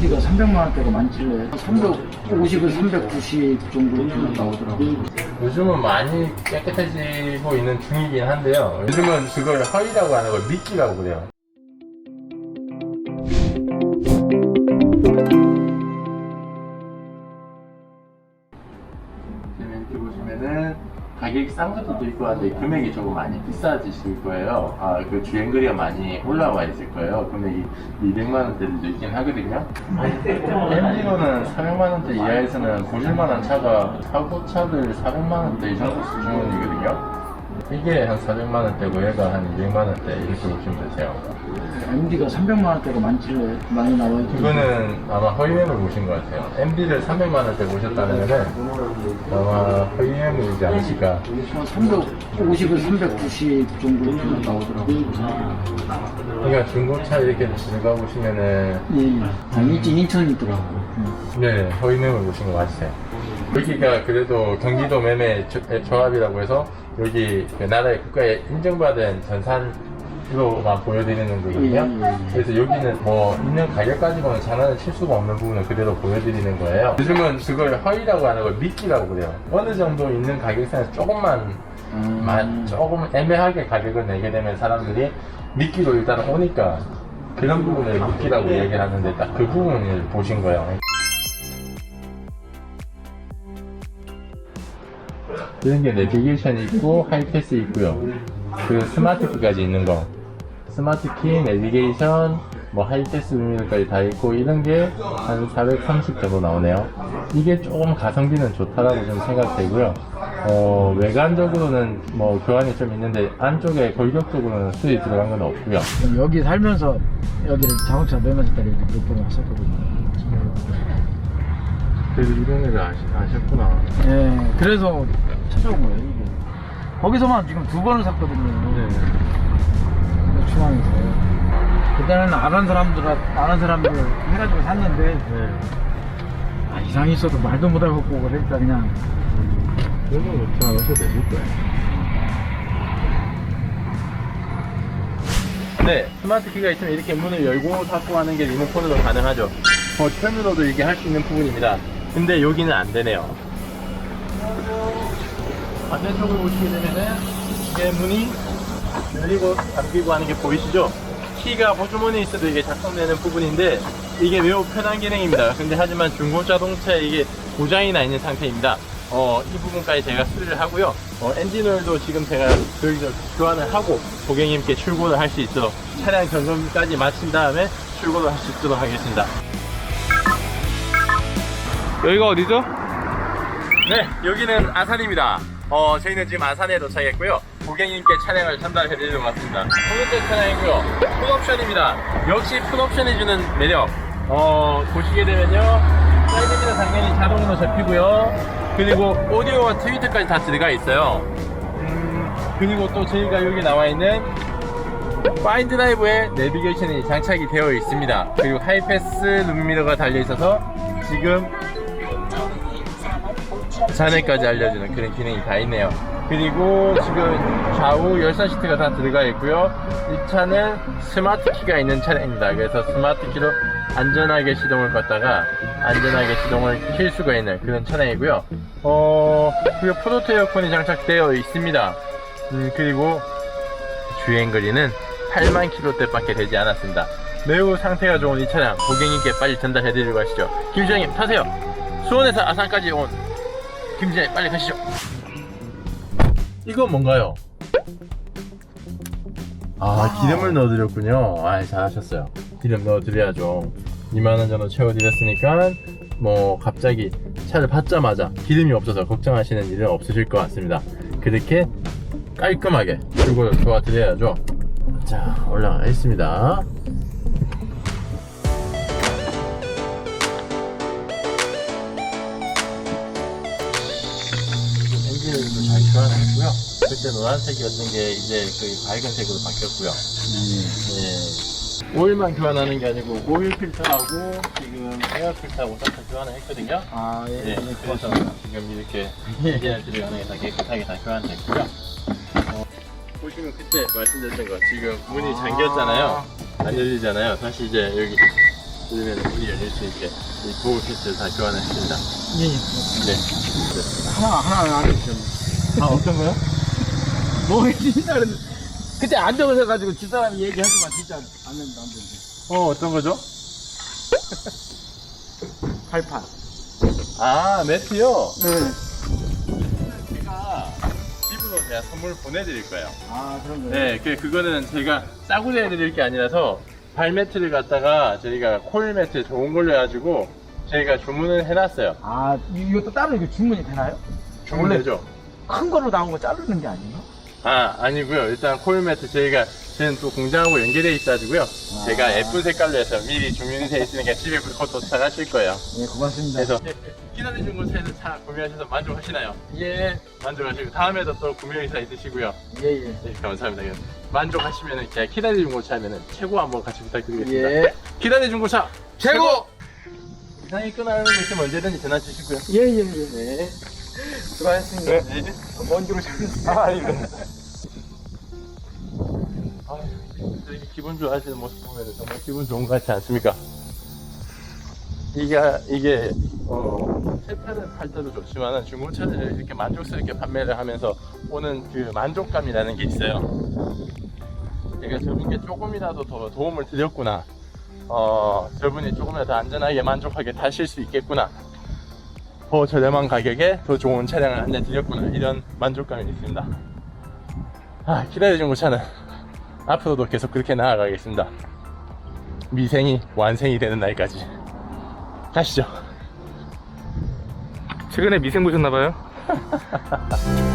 MD가 300만 원대가 많길래 350에 390 정도 나오더라고요. 요즘은 많이 깨끗해지고 있는 중이긴 한데요. 요즘은 그걸 허위라고 하는 걸 미끼라고 그래요. 가격이 싼 것도 있고 한데 금액이 조금 많이 비싸지실 거예요. 아, 그 주행거리가 많이 올라와 있을 거예요. 금액이 200만 원대도 있긴 하거든요. MG로는 400만 원대 이하에서는 보실만 한 차가 사고 차들 400만 원대 이 정도 수준이거든요. 이게 한 400만 원대고 얘가 한 200만 원대 이렇게 보시면 되세요. MD가 300만 원대가 많길래 많이 나와 있고 그거는 아마 허위매물 보신 것 같아요. MD를 300만 원대 보셨다는 거는 아마 허위매물이지 않으실까. 350에 390 정도 나오더라고요. 그러니까 중고차 이렇게 들어가 보시면은 예, 아, 일진 인천이 있더라고요. 네 허위매물 보신 거 맞으세요. 여기가 그래도 경기도 매매 조- 조합이라고 해서 여기 그 나라의 국가에 인정받은 전산으로만 보여드리는 거거든요. 예. 그래서 여기는 뭐 있는 가격까지고는 장난을 칠 수가 없는 부분은 그대로 보여드리는 거예요. 요즘은 그걸 허위라고 하는 걸 미끼라고 그래요. 어느 정도 있는 가격선에서 조금만 음. 마- 조금 애매하게 가격을 내게 되면 사람들이 미끼로 일단 오니까 그런 부분을 미끼라고 얘기를 하는데 딱 그 부분을 보신 거예요. 이런 게 내비게이션이 있고 하이패스 있고요. 그 스마트 키까지 있는 거. 스마트 키, 내비게이션, 뭐 하이패스 루미들까지 다 있고 이런 게 한 430 정도 나오네요. 이게 조금 가성비는 좋다라고 좀 생각되고요. 어, 외관적으로는 뭐 교환이 좀 있는데 안쪽에 골격적으로는 수리 들어간 건 없고요. 여기 살면서 여기를 자동차 매매서 때리고 몇 번을 왔었거든요. 그래도 이런 애를 아시, 아셨구나. 예, 그래서 찾아온 거예요, 이게. 거기서만 지금 두 번을 샀거든요. 네. 중앙에서. 그때는 아는 사람들, 아는 사람들 해가지고 샀는데, 네. 아, 이상이 있어도 말도 못하고 그러니까 그냥. 그런 거 교환하셔도 되실 거예요. 네, 스마트 키가 있으면 이렇게 문을 열고 닫고 하는 게 리모컨으로 가능하죠. 버튼으로도 이게 할 수 있는 부분입니다. 근데 여기는 안 되네요. 반대쪽으로 보시게 되면은 이게 문이 열리고 잠기고 하는 게 보이시죠? 키가 보조문에 있어도 이게 작동되는 부분인데 이게 매우 편한 기능입니다. 근데 하지만 중고 자동차에 이게 고장이 나 있는 상태입니다. 어, 이 부분까지 제가 수리를 하고요. 어, 엔진오일도 지금 제가 교환을 하고 고객님께 출고를 할 수 있도록 차량 점검까지 마친 다음에 출고를 할 수 있도록 하겠습니다. 여기가 어디죠? 네, 여기는 아산입니다. 어, 저희는 지금 아산에 도착했고요. 고객님께 차량을 전달해 드리러 왔습니다. 첫 번째 차량이고요. 풀옵션입니다. 역시 풀옵션이 주는 매력. 어, 보시게 되면요. 사이드미러 당연히 자동으로 접히고요. 그리고 오디오와 트위터까지 다 들어가 있어요. 음, 그리고 또 저희가 여기 나와 있는 파인드라이브에 내비게이션이 장착이 되어 있습니다. 그리고 하이패스 룸미러가 달려 있어서 지금 잔해까지 알려주는 그런 기능이 다 있네요. 그리고 지금 좌우 열선 시트가 다 들어가 있고요. 이 차는 스마트 키가 있는 차량입니다. 그래서 스마트 키로 안전하게 시동을 껐다가 안전하게 시동을 킬 수가 있는 그런 차량이고요. 어, 그리고 프로토 에어컨이 장착되어 있습니다. 음, 그리고 주행 거리는 8만 킬로대밖에 되지 않았습니다. 매우 상태가 좋은 이 차량 고객님께 빨리 전달해드리고 가시죠. 김 시장님 타세요. 수원에서 아산까지 온 김시장님 빨리 가시죠. 이건 뭔가요? 아 기름을 넣어드렸군요. 아 잘하셨어요. 기름 넣어드려야죠. 2만원 정도 채워드렸으니까 뭐 갑자기 차를 받자마자 기름이 없어서 걱정하시는 일은 없으실 것 같습니다. 그렇게 깔끔하게 출고를 도와드려야죠. 자, 올라가 있습니다. 엔진오일도 잘 교환했고요. 그때 노란색이었던 게 이제 그 밝은색으로 바뀌었고요. 네. 오일만 교환하는 게 아니고 오일 필터하고 지금 에어 필터하고 싹다 교환을 했거든요. 아, 예, 네, 예, 그래서. 지금 이렇게 엔진을 들어가는 게다 깨끗하게 다 교환됐고요. 어, 보시면 그때 말씀드렸던 거 지금 문이 아. 잠겼잖아요. 안 열리잖아요. 다시 이제 여기 그러면 문이 열릴 수 있게 이 도어 패스를 다 교환했습니다. 예, 예. 네. 하나, 하나 안 해주셨네. 아, 어떤 거요? 뭐 해주신다 그랬는데. 그때 안 적으셔가지고 집사람이 얘기하지만 진짜 안 된다, 안 된다. 어, 어떤 거죠? 88. 아, 매트요? 네. 제가 집으로 제가 선물 보내드릴 거예요. 아, 그런 거요? 네, 그, 그거는 제가 싸구려 해드릴 게 아니라서 발 매트를 갖다가 저희가 콜 매트 좋은 걸로 해가지고 저희가 주문을 해놨어요. 아, 이- 이것도 따로 이거 주문이 되나요? 주문되죠? 큰 거로 나온 거 자르는 게 아닌가? 아, 아니고요. 일단 콜 매트 저희가 저는 또 공장하고 연계되어 있어가지고요. 아. 제가 예쁜 색깔로 해서 미리 주문이 되어 있으니까 집에 곧 도착하실 거예요. 네, 고맙습니다. 그래서 기다려준 곳에서 차 구매하셔서 만족하시나요? 예, 만족하시고 다음에도 또 구매 의사 있으시고요. 예, 예. 네, 감사합니다. 만족하시면은 제가 기다려준 곳 차면은 최고 한번 같이 부탁드리겠습니다. 예. 기다려준 곳 차. 최고! 이상이 거 있으면 언제든지 전화 주시고요. 예, 예, 예. 네. 수고하셨습니다. 네. 먼지로 잡혔습니다. 아, 아닙니다. 아유, 이렇게 기분 좋아하시는 모습 보면 정말 기분 좋은 것 같지 않습니까? 이게, 이게, 어, 새 차를 팔 때도 좋지만은 중고차를 이렇게 만족스럽게 판매를 하면서 오는 그 만족감이라는 게 있어요. 내가 저분께 조금이라도 더 도움을 드렸구나. 어, 저분이 조금이라도 더 안전하게 만족하게 타실 수 있겠구나. 더 저렴한 가격에 더 좋은 차량을 한 대 드렸구나. 이런 만족감이 있습니다. 아, 기다려준 고 차는 앞으로도 계속 그렇게 나아가겠습니다. 미생이 완생이 되는 날까지. 가시죠. 최근에 미생 보셨나봐요?